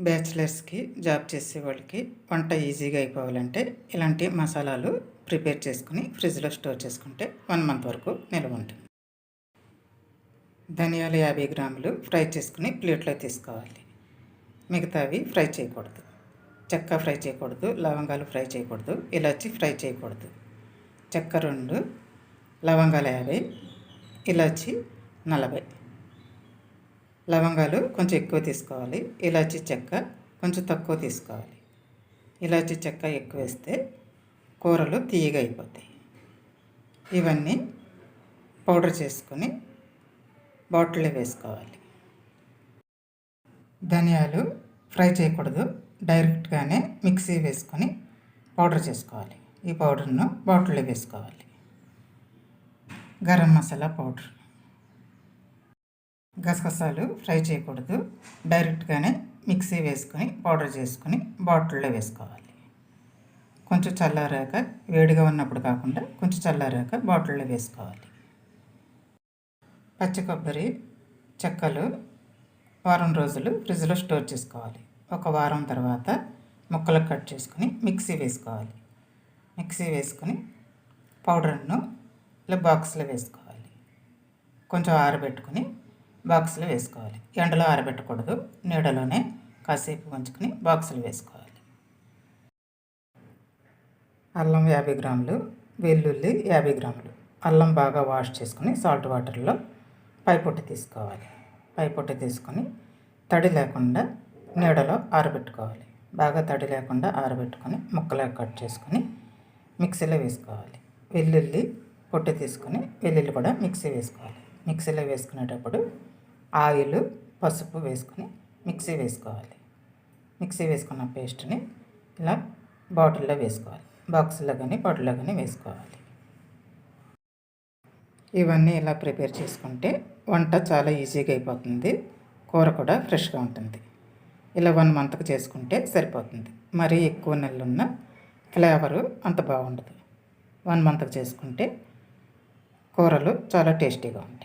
బ్యాచిలర్స్కి job చేసే వాళ్ళకి వంట ఈజీగా అయిపోవాలంటే ఇలాంటి మసాలాలు ప్రిపేర్ చేసుకుని ఫ్రిడ్జ్లో స్టోర్ చేసుకుంటే వన్ మంత్ వరకు నిల్వ ఉంటుంది. ధనియాలు యాభై గ్రాములు ఫ్రై చేసుకుని ప్లేట్లో తీసుకోవాలి. మిగతావి ఫ్రై చేయకూడదు. చెక్క ఫ్రై చేయకూడదు లవంగాలు ఫ్రై చేయకూడదు ఇలాచి ఫ్రై చేయకూడదు. చెక్క రెండు లవంగాలు యాభై ఇలాచి నలభై. లవంగాలు కొంచెం ఎక్కువ తీసుకోవాలి. ఇలాచి చెక్క కొంచెం తక్కువ తీసుకోవాలి. ఇలాచి చెక్క ఎక్కువ వేస్తే కూరలు తీయగా అయిపోతాయి. ఇవన్నీ పౌడర్ చేసుకొని బాటిల్లో వేసుకోవాలి. ధనియాలు ఫ్రై చేయకూడదు. డైరెక్ట్గానే మిక్సీ వేసుకొని పౌడర్ చేసుకోవాలి. ఈ పౌడర్ను బాటిల్లో వేసుకోవాలి. గరం మసాలా పౌడర్. గసగసాలు ఫ్రై చేయకూడదు. డైరెక్ట్గానే మిక్సీ వేసుకొని పౌడర్ చేసుకొని బాటిల్లో వేసుకోవాలి. కొంచెం చల్లారాక వేడిగా ఉన్నప్పుడు కాకుండా కొంచెం చల్లారాక బాటిల్లో వేసుకోవాలి. పచ్చి కొబ్బరి చెక్కలు వారం రోజులు ఫ్రిడ్జ్లో స్టోర్ చేసుకోవాలి. ఒక వారం తర్వాత ముక్కలు కట్ చేసుకుని మిక్సీ వేసుకోవాలి. మిక్సీ వేసుకొని పౌడర్ను ఇలా బాక్స్లో వేసుకోవాలి. కొంచెం ఆరబెట్టుకొని బాక్సులు వేసుకోవాలి. ఎండలో ఆరబెట్టకూడదు. నీడలోనే కాసేపు ఉంచుకుని బాక్సులు వేసుకోవాలి. అల్లం యాభై గ్రాములు వెల్లుల్లి యాభై గ్రాములు. అల్లం బాగా వాష్ చేసుకొని సాల్ట్ వాటర్లో పైపొట్టు తీసుకోవాలి. పైపొట్టు తీసుకొని తడి లేకుండా నీడలో ఆరబెట్టుకోవాలి. బాగా తడి లేకుండా ఆరబెట్టుకొని ముక్కలు కట్ చేసుకొని మిక్సీలో వేసుకోవాలి. వెల్లుల్లి పొట్టు తీసుకొని వెల్లుల్లి కూడా మిక్సీ వేసుకోవాలి. మిక్సీలో వేసుకునేటప్పుడు ఆయిల్ పసుపు వేసుకొని మిక్సీ వేసుకోవాలి. మిక్సీ వేసుకున్న పేస్ట్ని ఇలా బాటిల్లో వేసుకోవాలి. బాక్స్లో కానీ బాటిల్లో కానీ వేసుకోవాలి. ఇవన్నీ ఇలా ప్రిపేర్ చేసుకుంటే వంట చాలా ఈజీగా అయిపోతుంది. కూర కూడా ఫ్రెష్గా ఉంటుంది. ఇలా వన్ మంత్కి చేసుకుంటే సరిపోతుంది. మరీ ఎక్కువ నెలలున్న ఫ్లేవరు అంత బాగుండదు. వన్ మంత్కి చేసుకుంటే కూరలు చాలా టేస్టీగా ఉంటాయి.